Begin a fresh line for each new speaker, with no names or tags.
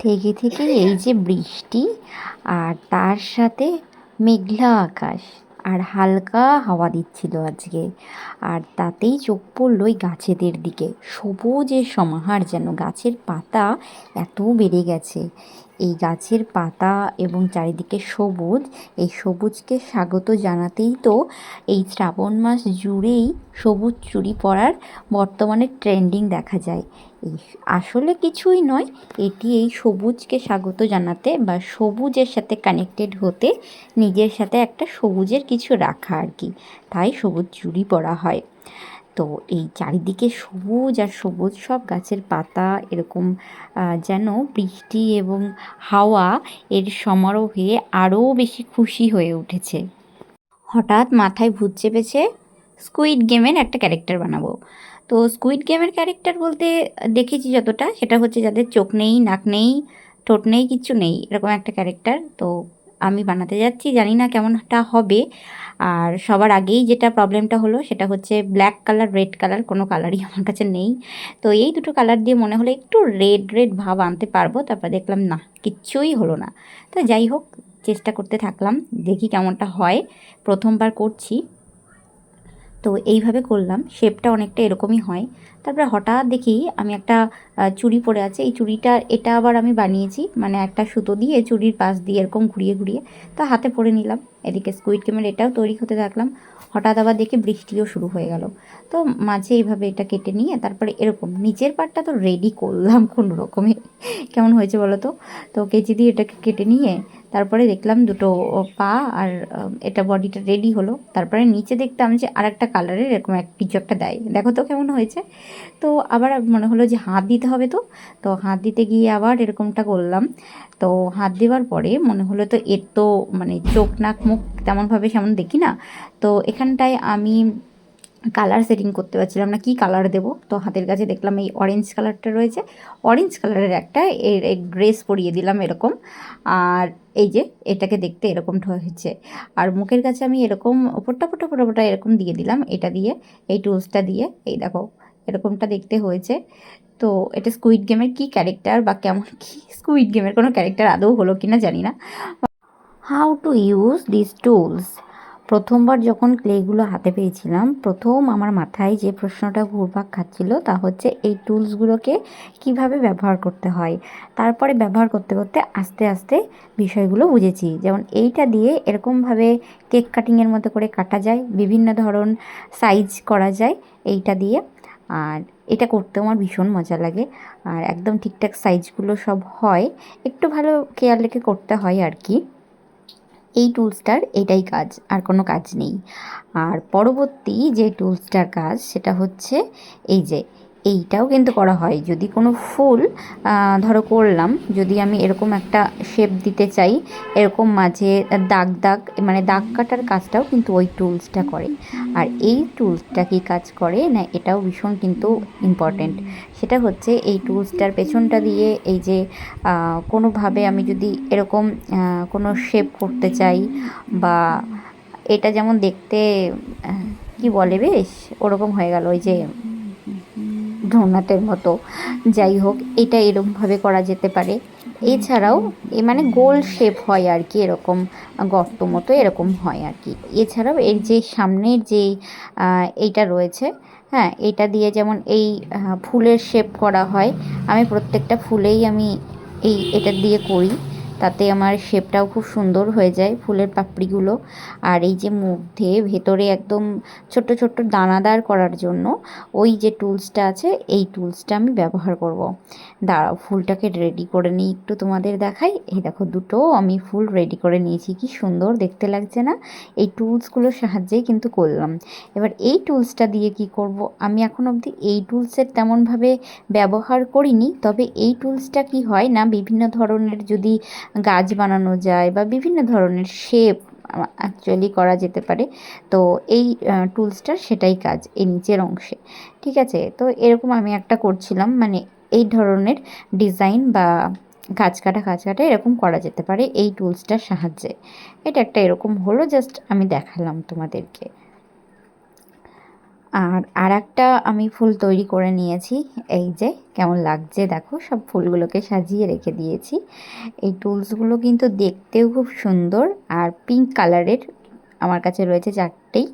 থেকে থেকে এই যে বৃষ্টি আর তার সাথে মেঘলা আকাশ আর হালকা হাওয়া দিচ্ছিল আজকে। আর তাতেই চোখ পড়ল ওই গাছেদের দিকে। সবুজের সমাহার যেন গাছের পাতা এত বেড়ে গেছে। এই গাছের পাতা এবং চারিদিকে সবুজ, এই সবুজকে স্বাগত জানাতেই তো এই শ্রাবণ মাস জুড়েই সবুজ চুড়ি পরার বর্তমানে ট্রেন্ডিং দেখা যায়। এই আসলে কিছুই নয়, এটি এই সবুজকে স্বাগত জানাতে বা সবুজের সাথে কানেক্টেড হতে নিজের সাথে একটা সবুজের কিছু রাখা আর কি, তাই সবুজ চুড়ি পরা হয়। তো এই চারিদিকে সবুজ আর সবুজ, সব গাছের পাতা এরকম যেন বৃষ্টি এবং হাওয়া এর সমারোহে আরও বেশি খুশি হয়ে উঠেছে। হঠাৎ মাথায় ভূত চেপেছে স্কুইড গেমের একটা ক্যারেক্টার বানাবো। তো স্কুইড গেমের ক্যারেক্টার বলতে দেখেছি যতটা, সেটা হচ্ছে যাদের চোখ নেই, নাক নেই, ঠোঁট নেই, কিচ্ছু নেই, এরকম একটা ক্যারেক্টার তো আমি বানাতে যাচ্ছি, জানি না কেমনটা হবে। আর সবার আগেই যেটা প্রবলেমটা হলো সেটা হচ্ছে ব্ল্যাক কালার রেড কালার কোনো কালারই আমার কাছে নেই। তো এই দুটো কালার দিয়ে মনে হলো একটু রেড রেড ভাব আনতে পারব, তারপর দেখলাম না, কিচ্ছুই হলো না। তো যাই হোক, চেষ্টা করতে থাকলাম, দেখি কেমনটা হয়। প্রথমবার করছি। তো এইভাবে করলাম শেপটা অনেকটা এরকমই হয়। তারপরে হঠাৎ দেখি আমি একটা চুড়ি পরে আছে। এই চুড়িটা এটা আবার আমি বানিয়েছি। মানে একটা সুতো দিয়ে, চুড়ির পাশ দিয়ে এরকম ঘুরিয়ে ঘুরিয়ে। তা হাতে পরে নিলাম। এদিকে স্কুইড ক্যামের এটাও তৈরি হতে থাকলাম। হঠাৎ আবার দেখে বৃষ্টিও শুরু হয়ে গেল। তো মাঝে এইভাবে এটা কেটে নিয়ে, তারপরে এরকম নিচের পাটটা তো রেডি করলাম কোনো রকমে। কেমন হয়েছে বলো তো? তো কেচি দিয়ে এটাকে কেটে নিয়ে, তারপরে দেখলাম দুটো পা আর এটা বডিটা রেডি হলো। তারপরে নিচে দেখতাম যে আর একটা কালারের এরকম এক কিছু একটা দেয়। দেখো তো কেমন হয়েছে। তো আবার মনে হলো যে হাত দিতে হবে তো। তো হাত দিতে গিয়ে আবার এরকমটা করলাম। তো হাত দেওয়ার পরে মনে হলো তো এর তো মানে চোখ, নাক, মুখ তেমনভাবে সেমন দেখি না। তো এখানটায় আমি কালার সেটিং করতে পারছিলাম না, কি কালার দেব? তো হাতের কাছে দেখলাম এই অরেঞ্জ কালারটা রয়েছে। অরেঞ্জ কালারের একটা এর ড্রেস পরিয়ে দিলাম এরকম। আর এই যে এটাকে দেখতে এরকম হয়েছে আর মুখের কাছে আমি এরকম ফোটা ফোটা ফোটা এরকম দিয়ে দিলাম। এটা দিয়ে, এই টুলসটা দিয়ে, এই দেখো এরকমটা দেখতে হয়েছে। তো এটা স্কুইড গেমের কি ক্যারেক্টার বা কেমন কি স্কুইড গেমের কোনো ক্যারেক্টার আদৌ হলো কি না জানি না। How to use this tools প্রথমবার যখন ক্লেগুলো হাতে পেয়েছিলাম, প্রথম আমার মাথায় যে প্রশ্নটা ঘুরপাক খাচ্ছিল তা হচ্ছে এই টুলসগুলোকে কীভাবে ব্যবহার করতে হয়? তারপরে ব্যবহার করতে করতে আস্তে আস্তে বিষয়গুলো বুঝেছি। যেমন এইটা দিয়ে এরকমভাবে কেক কাটিংয়ের মতো করে কাটা যায়, বিভিন্ন ধরন সাইজ করা যায়, এইটা দিয়ে। আর এটা করতেও আমার ভীষণ মজা লাগে। আর একদম ঠিকঠাক সাইজগুলো সব হয়, একটু ভালো কেয়ার রেখে করতে হয় আর কি। এই টুলসটার এটাই কাজ, আর কোনো কাজ নেই। আর পরবর্তী যে টুলসটার কাজ, সেটা হচ্ছে এই যে এইটাও কিন্তু করা হয়। যদি কোনো ফুল ধরো করলাম, যদি আমি এরকম একটা শেপ দিতে চাই, এরকম মাঝে দাগ দাগ মানে দাগ কাটার কাজটাও কিন্তু ওই টুলসটা করে। আর এই টুলসটা কি কাজ করে? না, এটাও ভীষণ কিন্তু ইম্পর্টেন্ট সেটা হচ্ছে এই টুলসটার পেছনটা দিয়ে এই যে কোনোভাবে আমি যদি এরকম কোনো শেপ করতে চাই বা এটা যেমন দেখতে কি বলে বেশ? ওরকম হয়ে গেল, ওই যে ডোনাটের মতো। যাই হোক, এটা এরকমভাবে করা যেতে পারে। এছাড়াও, এ মানে গোল শেপ হয় আর কি, এরকম গর্ত মতো এরকম হয় আর কি। এছাড়াও, এর যে সামনের যে এইটা রয়েছে হ্যাঁ এটা দিয়ে যেমন এই ফুলের শেপ করা হয়, আমি প্রত্যেকটা ফুলেই আমি এই, এটা দিয়ে করি। তাতে আমার শেপটাও খুব সুন্দর হয়ে যায় ফুলের পাপড়িগুলো। আর এই যে মধ্যে ভেতরে একদম ছোট্ট ছোট্ট দানাদার করার জন্য ওই যে টুলসটা আছে, এই টুলসটা আমি ব্যবহার করব। দাঁড়াও, ফুলটাকে রেডি করে নিই একটু তোমাদের দেখাই। এই দেখো দুটো আমি ফুল রেডি করে নিয়েছি, কি সুন্দর দেখতে লাগছে না? এই টুলসগুলোর সাহায্যেই কিন্তু করলাম। এবার এই টুলসটা দিয়ে কি করব? আমি এখন অবধি এই টুলসের তেমনভাবে ব্যবহার করিনি, তবে এই টুলসটা কি হয় না, বিভিন্ন ধরনের যদি গাছ বানানো যায় বা বিভিন্ন ধরনের শেপ অ্যাকচুয়ালি করা যেতে পারে। তো এই টুলসটার সেটাই কাজ এই নিচের অংশে। ঠিক আছে? তো এরকম আমি একটা করছিলাম মানে এই ধরনের ডিজাইন বা গাছ কাটা গাছ কাটা এরকম করা যেতে পারে এই টুলসটার সাহায্যে। এটা একটা এরকম হলো জাস্ট আমি দেখালাম তোমাদেরকে। আর আর একটা আমি ফুল তৈরি করে নিয়েছি। এই যে, কেমন লাগছে দেখো, সব ফুলগুলোকে সাজিয়ে রেখে দিয়েছি। এই টুলসগুলো কিন্তু দেখতেও খুব সুন্দর আর পিঙ্ক কালারের আমার কাছে রয়েছে চারটেই।